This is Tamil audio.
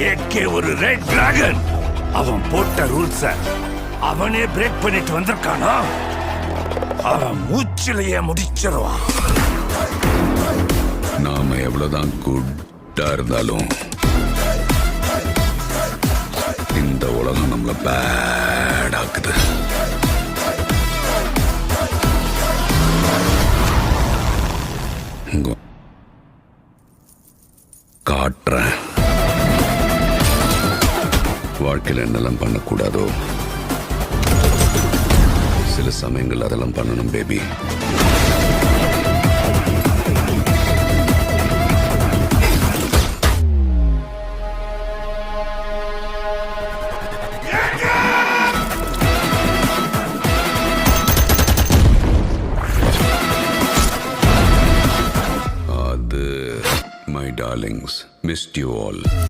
ஏகே ஒரு ரெட் டிராகன் அவன் போட்ட ரூல்ஸ அவனே பிரேக் பண்ணிட்டு வந்திருக்கானா? அவன் மூச்சிலேயே முடிச்சிருவான். நாம எவ்வளவுதான் குட்டா இருந்தாலும் இந்த உலகம் நம்மள பேடாக்குது காட்டுற வாழ்க்கையில் என்னெல்லாம் பண்ணக்கூடாதோ? சில சமயங்கள் அதெல்லாம் பண்ணணும் பேபி அது my darlings missed you all